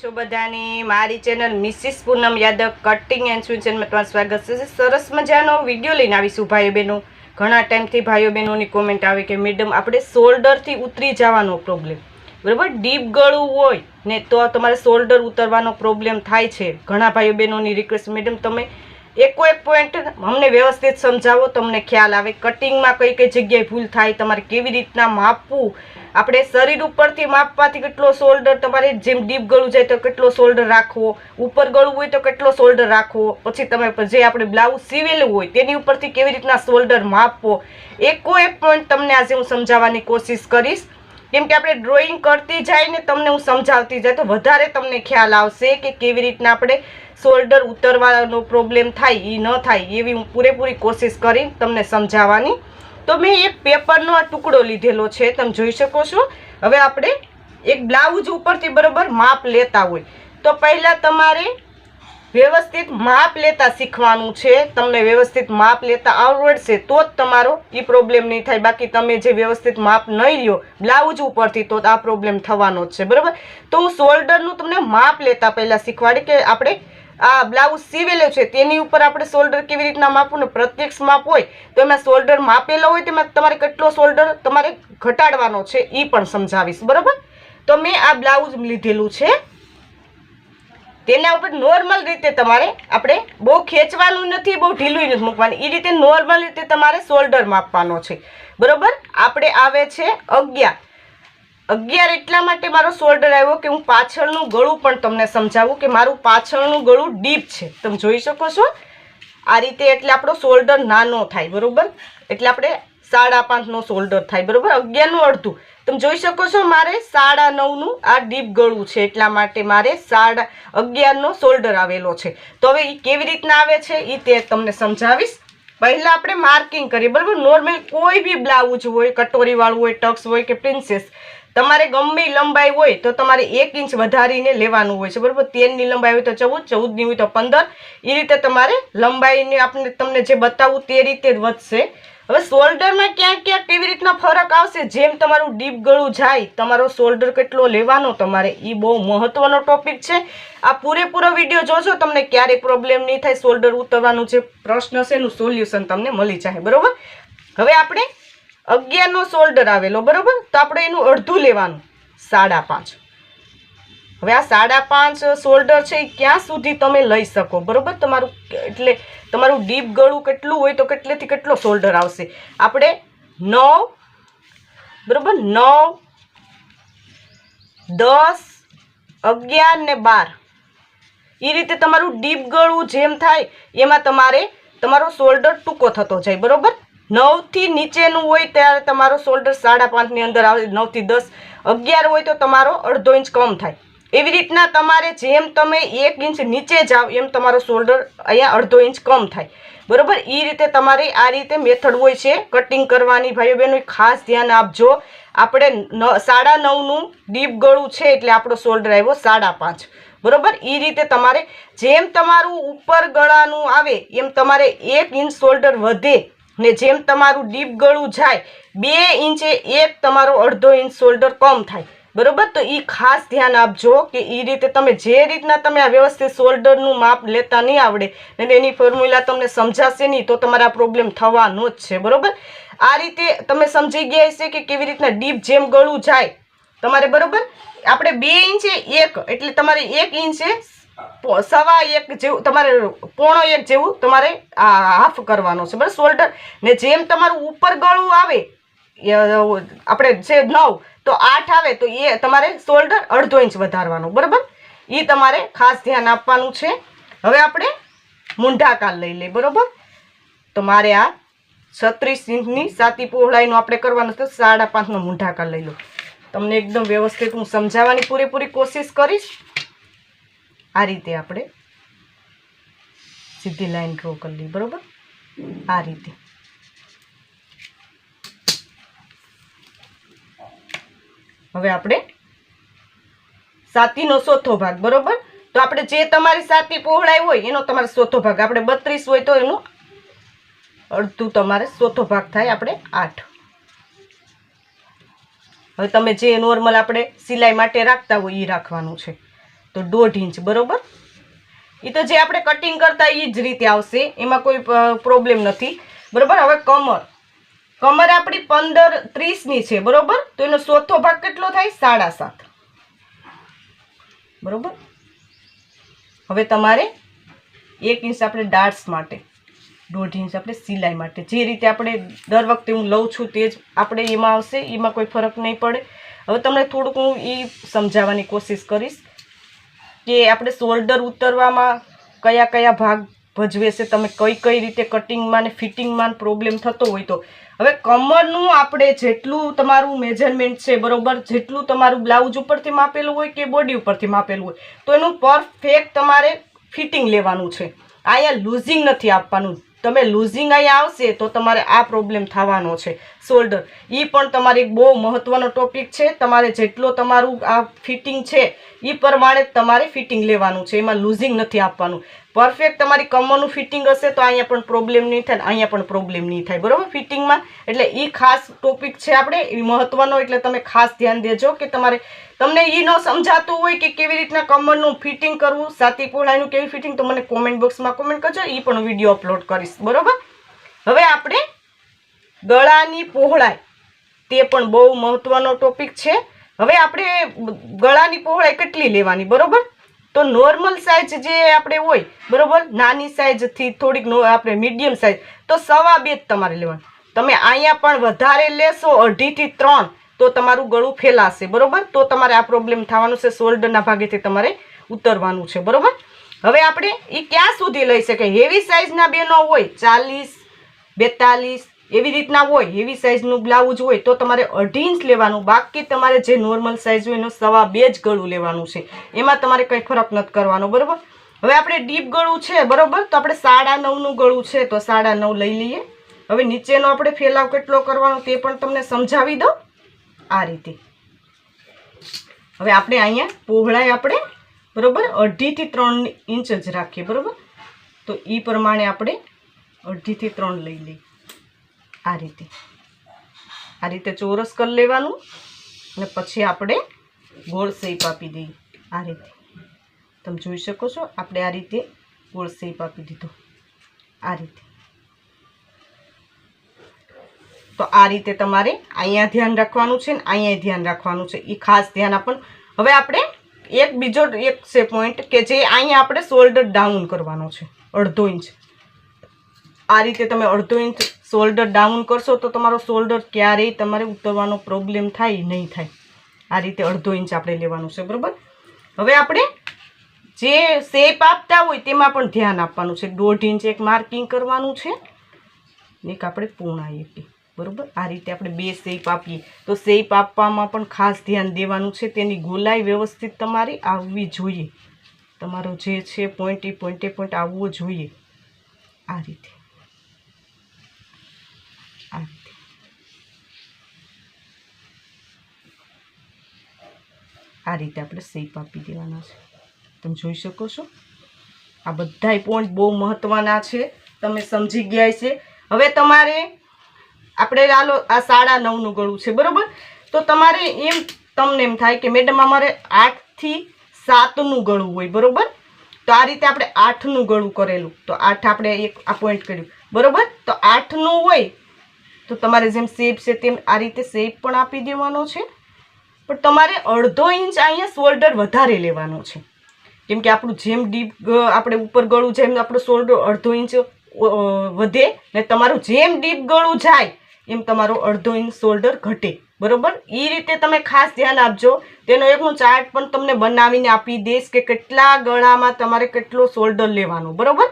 છો બધાની? મારી channel Mrs Poonam Yadav cutting and સ્વિચનમાં તમારું સ્વાગત છે. સરસ મજાનો વીડિયો લઈને આવીશું ભાઈઓ બહેનો. ઘણા ટાઈમથી ભાઈઓ બહેનોની કોમેન્ટ આવે કે, મેડમ, આપણે શોલ્ડરથી ઉતરી જવાનો પ્રોબ્લેમ બરાબર? ડીપ ગળું હોય ને તો તમારે શોલ્ડર ઉતરવાનો પ્રોબ્લેમ થાય છે. ઘણા ભાઈઓ બહેનોની રિક્વેસ્ટ મેડમ, તમે એકો એક પોઈન્ટ અમને વ્યવસ્થિત સમજાવો, તમને ખ્યાલ આવે. કટિંગમાં કઈ કઈ જગ્યાએ ભૂલ થાય, તમારે કેવી રીતના માપવું? આપણે શરીર ઉપરથી માપવાથી કેટલો શોલ્ડર તમારે જેમ ડીપ ગળું જાય તો કેટલો શોલ્ડર રાખવો, ઉપર ગળું હોય તો કેટલો શોલ્ડર રાખવો, પછી તમે જે આપણે બ્લાઉઝ સીવેલું હોય તેની ઉપરથી કેવી રીતના શોલ્ડર માપવો. એકો એક પોઈન્ટ તમને આજે હું સમજાવવાની કોશિશ કરીશ. કેમ કે આપણે ડ્રોઈંગ કરતી જાય ને તમને હું સમજાવતી જાય, તો વધારે તમને ખ્યાલ આવશે કે કેવી રીતના આપણે શોલ્ડર ઉતરવાનો પ્રોબ્લેમ થાય એ ન થાય, એવી હું પૂરેપૂરી કોશિશ કરી તમને સમજાવવાની. તો મેં એક પેપરનો આ ટુકડો લીધેલો છે, તમે જોઈ શકો છો. હવે આપણે એક બ્લાઉઝ ઉપરથી બરાબર માપ લેતા હોય. તો પહેલાં તમારે વ્યવસ્થિત માપ લેતા શીખવાનું છે, તમને વ્યવસ્થિત માપ લેતા આવડશે તો જ તમારો એ પ્રોબ્લેમ નહીં થાય. બાકી તમે જે વ્યવસ્થિત માપ નહીં લ્યો બ્લાઉઝ ઉપરથી તો આ પ્રોબ્લેમ થવાનો જ છે, બરાબર? તો હું શોલ્ડરનું તમને માપ લેતા પહેલાં શીખવાડી કે આપણે આ બ્લાઉઝ સીવેલો છે, તેની ઉપર આપણે શોલ્ડર કેવી રીતના માપવું ને પ્રત્યક્ષ માપ હોય, તો એમાં શોલ્ડર માપેલો હોય તેમાં તમારે કેટલો શોલ્ડર તમારે ઘટાડવાનો છે એ પણ સમજાવીશ, બરાબર? તો મેં આ બ્લાઉઝ લીધેલું છે. તેના ઉપર નોર્મલ રીતે તમારે આપણે બહુ ખેંચવાનું નથી, બહુ ઢીલું નથી મૂકવાનું. એ રીતે નોર્મલ રીતે તમારે શોલ્ડર માપવાનો છે. બરાબર? આપણે આવે છે અગિયાર. અગિયાર એટલા માટે મારો શોલ્ડર આવ્યો કે હું પાછળનું ગળું પણ તમને સમજાવું કે મારું પાછળનું ગળું ડીપ છે. તમે જોઈ શકો છો? આ રીતે એટલે આપણો શોલ્ડર નાનો થાય, બરાબર? એટલે આપણે સાડા પાંચનો શોલ્ડર થાય, બરાબર? અગિયારનું અડધું. તમે જોઈ શકો છો મારે સાડા નવનું આ ડીપ ગળું છે, એટલા માટે મારે સાડા અગિયારનો શોલ્ડર આવેલો છે. તો હવે એ કેવી રીતના આવે છે એ તે તમને સમજાવીશ. પહેલાં આપણે માર્કિંગ કરીએ, બરાબર? નોર્મલ કોઈ બી બ્લાઉઝ હોય, કટોરીવાળું હોય ટક્સ હોય કે પ્રિન્સેસ તમારે ગમે લંબાઈ હોય તો તમારે એક ઇંચ વધારીને લેવાનું હોય છે, બરાબર? તેરની લંબાઈ હોય તો ચૌદ, ચૌદની હોય તો પંદર. એ રીતે તમારે લંબાઈને આપણે તમને જે બતાવું તે રીતે વધશે. હવે શોલ્ડરમાં ક્યાંક ક્યાંક કેવી રીતના ફરક આવશે? જેમ તમારું ડીપ ગળું જાય, તમારો શોલ્ડર કેટલો લેવાનો તમારે એ બહુ મહત્વનો ટોપિક છે. આ પૂરેપૂરો વીડિયો જોજો, તમને ક્યારેય પ્રોબ્લેમ નહીં થાય. શોલ્ડર ઉતરવાનું જે પ્રશ્ન છે એનું સોલ્યુશન તમને મળી જાય, બરાબર? હવે આપણે અગિયારનો શોલ્ડર આવેલો, બરાબર? તો આપણે એનું અડધું લેવાનું, સાડા પાંચ. હવે આ સાડા પાંચ શોલ્ડર છે એ ક્યાં સુધી તમે લઈ શકો, બરાબર? તમારું એટલે તમારું ડીપ ગળું કેટલું હોય તો કેટલેથી કેટલો શોલ્ડર આવશે. આપણે નવ, બરાબર? નવ, દસ, અગિયાર ને બાર. એ રીતે તમારું ડીપ ગળું જેમ થાય, એમાં તમારે તમારો શોલ્ડર ટૂંકો થતો જાય, બરાબર? નવથી નીચેનું હોય ત્યારે તમારો શોલ્ડર સાડા પાંચની અંદર આવે, નવથી દસ, અગિયાર હોય તો તમારો અડધો ઇંચ કમ થાય. એવી રીતના તમારે જેમ તમે એક ઇંચ નીચે જાઓ, એમ તમારો શોલ્ડર અહીંયા અડધો ઇંચ કમ થાય. બરોબર? એ રીતે તમારે આ રીતે મેથડ હોય છે કટિંગ કરવાની. ભાઈઓ બહેનો ખાસ ધ્યાન આપજો. આપણે સાડા નવનું ડીપ ગળું છે એટલે આપણો શોલ્ડર આવ્યો સાડા પાંચ. બરોબર? એ રીતે તમારે જેમ તમારું ઉપર ગળાનું આવે, એમ તમારે એક ઇંચ શોલ્ડર વધે. ને જેમ તમારું ડીપ ગળું જાય, બે ઇંચે એક તમારો અડધો ઇંચ શોલ્ડર કમ થાય. બરોબર? તો એ ખાસ ધ્યાન આપજો કે એ રીતે તમે જે રીતના તમે આ વ્યવસ્થિત શોલ્ડરનું માપ લેતા નહીં આવડે ને એની ફોર્મ્યુલા તમને સમજાશે નહીં, તો તમારા પ્રોબ્લેમ થવાનો જ છે. બરોબર? આ રીતે તમે સમજી ગયા હશે કે કેવી રીતના ડીપ જેમ ગળું જાય. તમારે બરોબર? આપણે બે ઇંચે એક, એટલે તમારે એક ઇંચે સવા એક જેવું, તમારે પોણો એક જેવું તમારે હાફ કરવાનો છે. બરાબર શોલ્ડર ને જેમ તમારું ઉપર ગળું આવે આપણે જે નવ, તો આઠ આવે, તો એ તમારે શોલ્ડર અડધો ઇંચ વધારવાનું. બરાબર? એ તમારે ખાસ ધ્યાન આપવાનું છે. હવે આપણે મૂંઢાકાર લઈ લઈએ, બરાબર? તો મારે આ છત્રીસ ઇંચની સાતી પહોળાઈનું આપણે કરવાનું છે સાડા પાંચનો મૂંઢાકાર લઈ લો. તમને એકદમ વ્યવસ્થિત હું સમજાવવાની પૂરેપૂરી કોશિશ કરીશ. આ રીતે આપણે સીધી લાઈન ડ્રો કરી લઈએ, બરાબર? આ રીતે. હવે આપણે સાતીનો ચોથો ભાગ, બરોબર? તો આપણે જે તમારી સાતી પહોળાઈ હોય, એનો તમારે ચોથો ભાગ. આપણે બત્રીસ હોય તો એનું અડધું તમારે ચોથો ભાગ થાય, આપણે આઠ. હવે તમે જે નોર્મલ આપણે સિલાઈ માટે રાખતા હોય એ રાખવાનું છે. તો દોઢ ઇંચ, બરોબર? એ તો જે આપણે કટિંગ કરતા એ જ રીતે આવશે, એમાં કોઈ પ્રોબ્લેમ નથી. બરોબર? હવે કમર. કમર આપણી પંદર ત્રીસની છે, બરોબર? તો એનો ચોથો ભાગ કેટલો થાય? સાડા સાત બરોબર? હવે તમારે એક ઇંચ આપણે ડાર્ટ્સ માટે, દોઢ ઇંચ આપણે સિલાઈ માટે, જે રીતે આપણે દર વખતે હું લઉં છું તે જ આપણે એમાં આવશે, એમાં કોઈ ફરક નહીં પડે. હવે તમને થોડુંક હું એ સમજાવવાની કોશિશ કરીશ. કે આપણે શોલ્ડર ઉતરવામાં કયા કયા ભાગ ભજવે છે, તમે કઈ કઈ રીતે કટિંગમાં ને ફિટિંગમાં પ્રોબ્લેમ થતો હોય તો. હવે કમરનું આપણે જેટલું તમારું મેજરમેન્ટ છે, બરોબર, જેટલું તમારું બ્લાઉઝ ઉપરથી માપેલું હોય કે બોડી ઉપરથી માપેલું હોય, તો એનું પરફેક્ટ તમારે ફિટિંગ લેવાનું છે. અહીંયા લૂઝિંગ નથી આપવાનું. તમે લૂઝિંગ અહીંયા આવશે તો તમારે આ પ્રોબ્લેમ થવાનો છે. શોલ્ડર એ પણ તમારે બહુ મહત્ત્વનો ટોપિક છે. તમારે જેટલો તમારું આ ફિટિંગ છે એ પ્રમાણે તમારે ફિટિંગ લેવાનું છે. એમાં લૂઝિંગ નથી આપવાનું. પરફેક્ટ તમારી કમરનું ફિટિંગ હશે તો અહીંયા પણ પ્રોબ્લેમ નહીં થાય અહીંયા પણ પ્રોબ્લેમ નહીં થાય, બરાબર? ફિટિંગમાં એટલે એ ખાસ ટોપિક છે આપણે એ મહત્ત્વનો એટલે તમે ખાસ ધ્યાન દેજો કે તમારે, તમને એ ન સમજાતું હોય કે કેવી રીતના કમરનું ફિટિંગ કરવું સાતી પહોળાઈનું કેવી ફિટિંગ તો મને કોમેન્ટ બોક્સમાં કોમેન્ટ કરજો એ પણ વીડિયો અપલોડ કરીશ, બરાબર? હવે આપણે ગળાની પહોળાઈ, તે પણ બહુ મહત્ત્વનો ટોપિક છે. હવે આપણે ગળાની પહોળાઈ કેટલી લેવાની, બરોબર? તો નોર્મલ સાઇઝ જે આપણે હોય, બરાબર? નાની સાઇઝથી થોડીક આપણે મીડિયમ સાઇઝ તો સવા બે જ તમારે લેવાનું. તમે અહીંયા પણ વધારે લેશો અઢીથી ત્રણ, તો તમારું ગળું ફેલાશે, બરાબર? તો તમારે આ પ્રોબ્લેમ થવાનું છે શોલ્ડરના ભાગેથી તમારે ઉતરવાનું છે, બરાબર? હવે આપણે એ ક્યાં સુધી લઈ શકે હેવી સાઇઝના બેનો હોય, ચાલીસ, બેતાલીસ એવી રીતના હોય, એવી સાઇઝનું બ્લાઉઝ હોય, તો તમારે અઢી ઇંચ લેવાનું, બાકી તમારે જે નોર્મલ સાઇઝ હોય એનો સવા બે જ ગળું લેવાનું છે. એમાં તમારે કંઈ ફરક નથી કરવાનો, બરાબર? હવે આપણે ડીપ ગળું છે, બરાબર? તો આપણે સાડા નવનું ગળું છે, તો સાડા નવ લઈ લઈએ. હવે નીચેનો આપણે ફેલાવ કેટલો કરવાનો તે પણ તમને સમજાવી દઉં. આ રીતે. હવે આપણે અહીંયા પહોળાઈ આપણે, બરાબર? અઢીથી ત્રણ ઇંચ જ રાખીએ, બરાબર? તો એ પ્રમાણે આપણે અઢીથી ત્રણ લઈ લઈએ. આ રીતે. આ રીતે ચોરસ કરી લેવાનું અને પછી આપણે ગોળ શેપ આપી દઈએ આ રીતે. તમે જોઈ શકો છો, આપણે આ રીતે ગોળ શેપ આપી દીધો. આ રીતે. તો આ રીતે તમારે અહીંયા ધ્યાન રાખવાનું છે ને અહીંયા ધ્યાન રાખવાનું છે. એ ખાસ ધ્યાન આપણ હવે આપણે એક બીજો એક છે પોઈન્ટ કે જે અહીંયા આપણે શોલ્ડર ડાઉન કરવાનો છે. અડધો ઇંચ આ રીતે તમે અડધો ઇંચ શોલ્ડર ડાઉન કરશો તો તમારો શોલ્ડર ક્યારેય તમારે ઉતરવાનો પ્રોબ્લેમ થાય નહીં થાય. આ રીતે અડધો ઇંચ આપણે લેવાનું છે, બરાબર? હવે આપણે જે શેપ આપતા હોય તેમાં પણ ધ્યાન આપવાનું છે. દોઢ ઇંચ એક માર્કિંગ કરવાનું છે. એક આપણે પૂર્ણાઈ આપીએ, બરાબર? આ રીતે આપણે બે શેપ આપીએ. તો શેપ આપવામાં પણ ખાસ ધ્યાન દેવાનું છે. તેની ગોલાઈ વ્યવસ્થિત તમારી આવવી જોઈએ. તમારો જે છે પોઈન્ટ એ પોઈન્ટે પોઈન્ટ આવવો જોઈએ. આ રીતે. આ આ રીતે આપણે શેપ આપી દેવાના છે. તમે જોઈ શકો છો? આ બધાય પોઈન્ટ બહુ મહત્ત્વના છે. તમે સમજી ગયા છે હવે તમારે આપણે આલો, આ સાડા નવનું ગળું છે, બરાબર? તો તમારે એમ, તમને એમ થાય કે મેડમ અમારે આઠથી સાતનું ગળું હોય, બરાબર? તો આ રીતે આપણે આઠનું ગળું કરેલું. તો આઠ આપણે એક આ પોઈન્ટ કર્યું. બરાબર? તો આઠનું હોય તો તમારે જેમ શેપ છે તેમ આ રીતે શેપ પણ આપી દેવાનો છે. પણ તમારે અડધો ઇંચ અહીંયા શોલ્ડર વધારે લેવાનો છે. કેમ કે આપણું જેમ ડીપ આપણે ઉપર ગળું જેમ આપણું શોલ્ડર અડધો ઇંચ વધે ને તમારું જેમ ડીપ ગળું જાય એમ તમારો અડધો ઇંચ શોલ્ડર ઘટે. બરોબર? એ રીતે તમે ખાસ ધ્યાન આપજો. તેનો એક હું ચાર્ટ પણ તમને બનાવીને આપી દઈશ કે કેટલા ગળામાં તમારે કેટલો શોલ્ડર લેવાનો. બરોબર?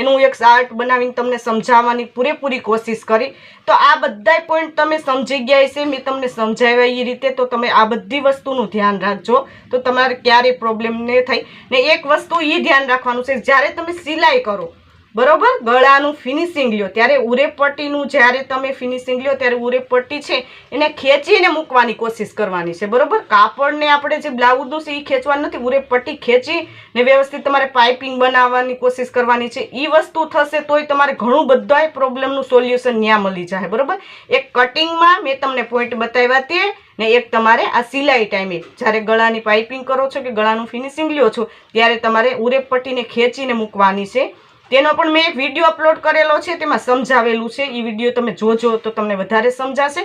એનું એક ચાર્ટ બનાવીને તમને સમજાવવાની પૂરેપૂરી કોશિશ કરી. તો આ બધાય પોઈન્ટ તમે સમજી ગયા છે મેં તમને સમજાવ્યા એ રીતે. તો તમે આ બધી વસ્તુનું ધ્યાન રાખજો. તો તમારે ક્યારેય પ્રોબ્લેમ ન થાય ને એક વસ્તુ એ ધ્યાન રાખવાનું છે, જ્યારે તમે સિલાઈ કરો બરોબર? ગળાનું ફિનિશિંગ લ્યો. ત્યારે ઉરેપટ્ટીનું જ્યારે તમે ફિનિશિંગ લ્યો, ત્યારે ઉરેપટ્ટી છે, એને ખેંચીને મૂકવાની કોશિશ કરવાની છે. બરોબર? કાપડને આપણે જે બ્લાઉઝનું છે એ ખેંચવાનું નથી, ઉરેપટ્ટી ખેંચી ને વ્યવસ્થિત તમારે પાઇપિંગ બનાવવાની કોશિશ કરવાની છે. એ વસ્તુ થશે તોય તમારે ઘણું બધાય પ્રોબ્લેમનું સોલ્યુશન ન્યા મળી જાય બરોબર? એક કટિંગમાં મેં તમને પોઈન્ટ બતાવ્યા તે ને એક તમારે આ સિલાઈ ટાઈમે. જ્યારે ગળાની પાઇપિંગ કરો છો કે ગળાનું ફિનિશિંગ લ્યો છો, ત્યારે તમારે ઉરેપટ્ટીને ખેંચીને મૂકવાની છે. તેનો પણ મેં એક વીડિયો અપલોડ કરેલો છે, તેમાં સમજાવેલું છે. એ વીડિયો તમે જોજો તો તમને વધારે સમજાશે.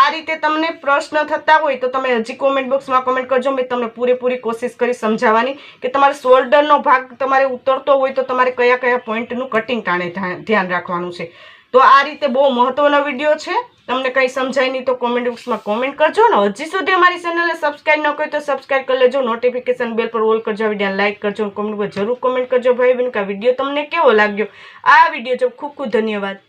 આ રીતે તમને પ્રશ્ન થતા હોય તો તમે હજી કોમેન્ટ બોક્સમાં કોમેન્ટ કરજો. મેં તમને પૂરેપૂરી કોશિશ કરી સમજાવવાની કે તમારે શોલ્ડરનો ભાગ તમારે ઉતરતો હોય તો તમારે કયા કયા પોઈન્ટનું કટિંગ ટાણે ધ્યાન રાખવાનું છે. તો આ રીતે બહુ મહત્વનો વીડિયો છે. તમને કંઈ સમજાય નહીં તો કોમેન્ટ બોક્સમાં કોમેન્ટ કરજો ને હજી સુધી અમારી ચેનલને સબસ્ક્રાઈબ ન કરી તો સબસ્ક્રાઈબ કરી લેજો. નોટિફિકેશન બેલ પર ઓલ કરજો. વીડિયો લાઇક કરજો. કોમેન્ટ પર જરૂર કોમેન્ટ કરજો. ભાઈ બહેન, કે વીડિયો તમને કેવો લાગ્યો? આ વીડિયો જો ખૂબ ખૂબ ધન્યવાદ.